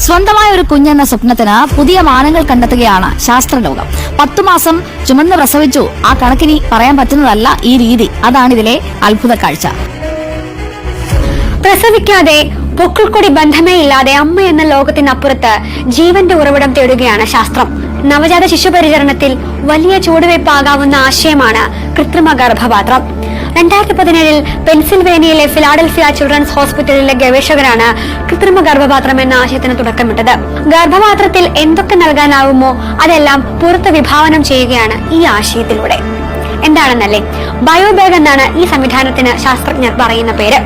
സ്വന്തമായ ഒരു കുഞ്ഞെന്ന സ്വപ്നത്തിന് പുതിയ മാനങ്ങൾ കണ്ടെത്തുകയാണ് ശാസ്ത്രലോകം. പത്തു മാസം ചുമന്ന് പ്രസവിച്ചു. ആ കണക്കിനി പറയാൻ പറ്റുന്നതല്ല ഈ രീതി. അതാണ് ഇതിലെ അത്ഭുത കാഴ്ച. പ്രസവിക്കാതെ പൊക്കിൾക്കൊടി ബന്ധമേ ഇല്ലാതെ അമ്മ എന്ന ലോകത്തിനപ്പുറത്ത് ജീവന്റെ ഉറവിടം തേടുകയാണ് ശാസ്ത്രം. നവജാത ശിശുപരിചരണത്തിൽ വലിയ ചുവടുവയ്പാകാവുന്ന ആശയമാണ് കൃത്രിമ ഗർഭപാത്രം രണ്ടായിരത്തി പതിനേഴിൽ പെൻസിൽവേനിയയിലെ ഫിലാഡൽഫിയ ചിൽഡ്രൻസ് ഹോസ്പിറ്റലിലെ ഗവേഷകരാണ് കൃത്രിമ ഗർഭപാത്രം എന്ന ആശയത്തിന് തുടക്കമിട്ടത്. ഗർഭപാത്രത്തിൽ എന്തൊക്കെ നൽകാനാവുമോ അതെല്ലാം പുറത്ത് വിഭാവനം ചെയ്യുകയാണ് ഈ ആശയത്തിലൂടെ. എന്താണെന്നല്ലേ? ബയോബാഗ് എന്നാണ് ഈ സംവിധാനത്തിന് ശാസ്ത്രജ്ഞർ പറയുന്ന പേര്.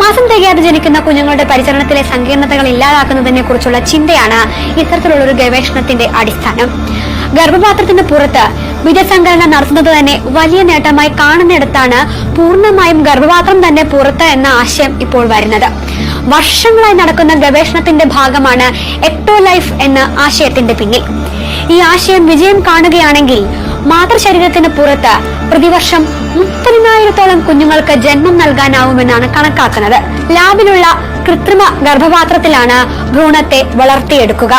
മാസം തികയാതെ ജനിക്കുന്ന കുഞ്ഞുങ്ങളുടെ പരിചരണത്തിലെ സങ്കീർണതകൾ ഇല്ലാതാക്കുന്നതിനെ കുറിച്ചുള്ള ചിന്തയാണ് ഇത്തരത്തിലുള്ള ഒരു ഗവേഷണത്തിന്റെ അടിസ്ഥാനം. ഗർഭപാത്രത്തിന് പുറത്ത് ബീജസങ്കലനം നടത്തുന്നത് തന്നെ വലിയ നേട്ടമായി കാണുന്നിടത്താണ് പൂർണമായും ഗർഭപാത്രം തന്നെ പുറത്ത് എന്ന ആശയം ഇപ്പോൾ വരുന്നത്. വർഷങ്ങളായി നടക്കുന്ന ഗവേഷണത്തിന്റെ ഭാഗമാണ് എക്ടോ ലൈഫ് എന്ന ആശയത്തിന്റെ പിന്നിൽ. ഈ ആശയം വിജയം കാണുകയാണെങ്കിൽ മാതൃശരീരത്തിന് പുറത്ത് പ്രതിവർഷം മുപ്പതിനായിരത്തോളം കുഞ്ഞുങ്ങൾക്ക് ജന്മം നൽകാനാവുമെന്നാണ് കണക്കാക്കുന്നത്. ലാബിലുള്ള കൃത്രിമ ഗർഭപാത്രത്തിലാണ് ഭ്രൂണത്തെ വളർത്തിയെടുക്കുക.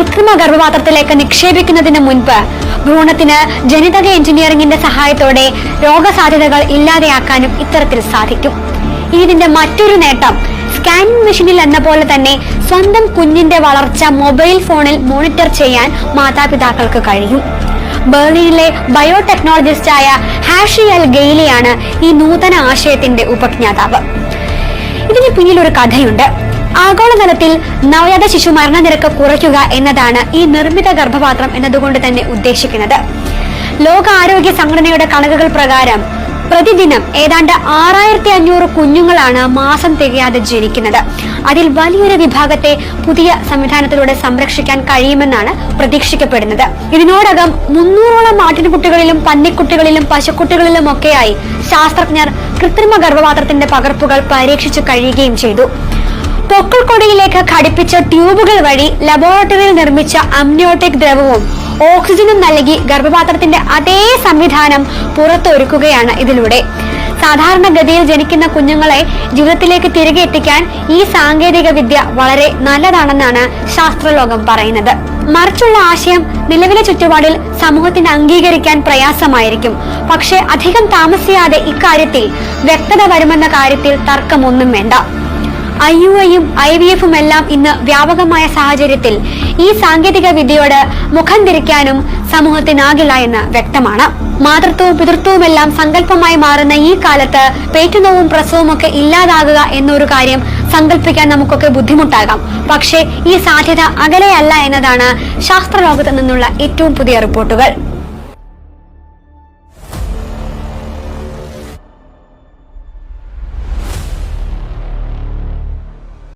കൃത്രിമ ഗർഭപാത്രത്തിലേക്ക് നിക്ഷേപിക്കുന്നതിന് മുൻപ് ഭ്രൂണത്തിന് ജനിതക എഞ്ചിനീയറിംഗിന്റെ സഹായത്തോടെ രോഗസാധ്യതകൾ ഇല്ലാതെയാക്കാനും ഇത്തരത്തിൽ സാധിക്കും. ഇതിന്റെ മറ്റൊരു നേട്ടം സ്കാനിംഗ് മെഷീനിൽ എന്ന പോലെ തന്നെ സ്വന്തം കുഞ്ഞിന്റെ വളർച്ച മൊബൈൽ ഫോണിൽ മോണിറ്റർ ചെയ്യാൻ മാതാപിതാക്കൾക്ക് കഴിയും. ബെർലിനിലെ ബയോടെക്നോളജിസ്റ്റായ ഹാഷി അൽ ഗെയിലിയാണ് ഈ നൂതന ആശയത്തിന്റെ ഉപജ്ഞാതാവ്. ഇതിന് പിന്നിൽ ഒരു കഥയുണ്ട്. ആഗോളതലത്തിൽ നവജാത ശിശു മരണനിരക്ക് കുറയ്ക്കുക എന്നതാണ് ഈ നിർമ്മിത ഗർഭപാത്രം എന്നതുകൊണ്ട് തന്നെ ഉദ്ദേശിക്കുന്നത്. ലോകാരോഗ്യ സംഘടനയുടെ കണക്കുകൾ പ്രകാരം പ്രതിദിനം ഏതാണ്ട് ആറായിരത്തി അഞ്ഞൂറ് കുഞ്ഞുങ്ങളാണ് മാസം തികയാതെ ജനിക്കുന്നത്. അതിൽ വലിയൊരു വിഭാഗത്തെ പുതിയ സംവിധാനത്തിലൂടെ സംരക്ഷിക്കാൻ കഴിയുമെന്നാണ് പ്രതീക്ഷിക്കപ്പെടുന്നത്. ഇതിനോടകം മുന്നൂറോളം ആട്ടിൻകുട്ടികളിലും പന്നിക്കുട്ടികളിലും പശുക്കുട്ടികളിലും ഒക്കെയായി ശാസ്ത്രജ്ഞർ കൃത്രിമ ഗർഭപാത്രത്തിന്റെ പകർപ്പുകൾ പരീക്ഷിച്ചു കഴിയുകയും ചെയ്തു. പൊക്കിൾക്കൊടിയിലേക്ക് ഘടിപ്പിച്ച ട്യൂബുകൾ വഴി ലബോറട്ടറിയിൽ നിർമ്മിച്ച അമ്നിയോട്ടിക് ദ്രവവും ഓക്സിജനും നൽകി ഗർഭപാത്രത്തിന്റെ അതേ സംവിധാനം പുറത്തൊരുക്കുകയാണ് ഇതിലൂടെ. സാധാരണഗതിയിൽ ജനിക്കുന്ന കുഞ്ഞുങ്ങളെ ജീവിതത്തിലേക്ക് തിരികെ എത്തിക്കാൻ ഈ സാങ്കേതിക വിദ്യ വളരെ നല്ലതാണെന്നാണ് ശാസ്ത്രലോകം പറയുന്നത്. മറിച്ചുള്ള ആശയം നിലവിലെ ചുറ്റുപാടിൽ സമൂഹത്തിന് അംഗീകരിക്കാൻ പ്രയാസമായിരിക്കും. പക്ഷേ അധികം താമസിയാതെ ഇക്കാര്യത്തിൽ വ്യക്തത വരുമെന്ന കാര്യത്തിൽ തർക്കമൊന്നും വേണ്ട. ഐ യു ഐയും ഐ വി എഫും എല്ലാം ഇന്ന് വ്യാപകമായ സാഹചര്യത്തിൽ ഈ സാങ്കേതിക വിദ്യയോട് മുഖം തിരിക്കാനും സമൂഹത്തിനാകില്ല എന്ന് വ്യക്തമാണ്. മാതൃത്വവും പിതൃത്വവും എല്ലാം സങ്കല്പമായി മാറുന്ന ഈ കാലത്ത് പേറ്റുനോവും പ്രസവവും ഒക്കെ ഇല്ലാതാകുക എന്നൊരു കാര്യം സങ്കല്പിക്കാൻ നമുക്കൊക്കെ ബുദ്ധിമുട്ടാകാം. പക്ഷേ ഈ സാധ്യത അകലെയല്ല എന്നതാണ് ശാസ്ത്രലോകത്ത് നിന്നുള്ള ഏറ്റവും പുതിയ റിപ്പോർട്ടുകൾ.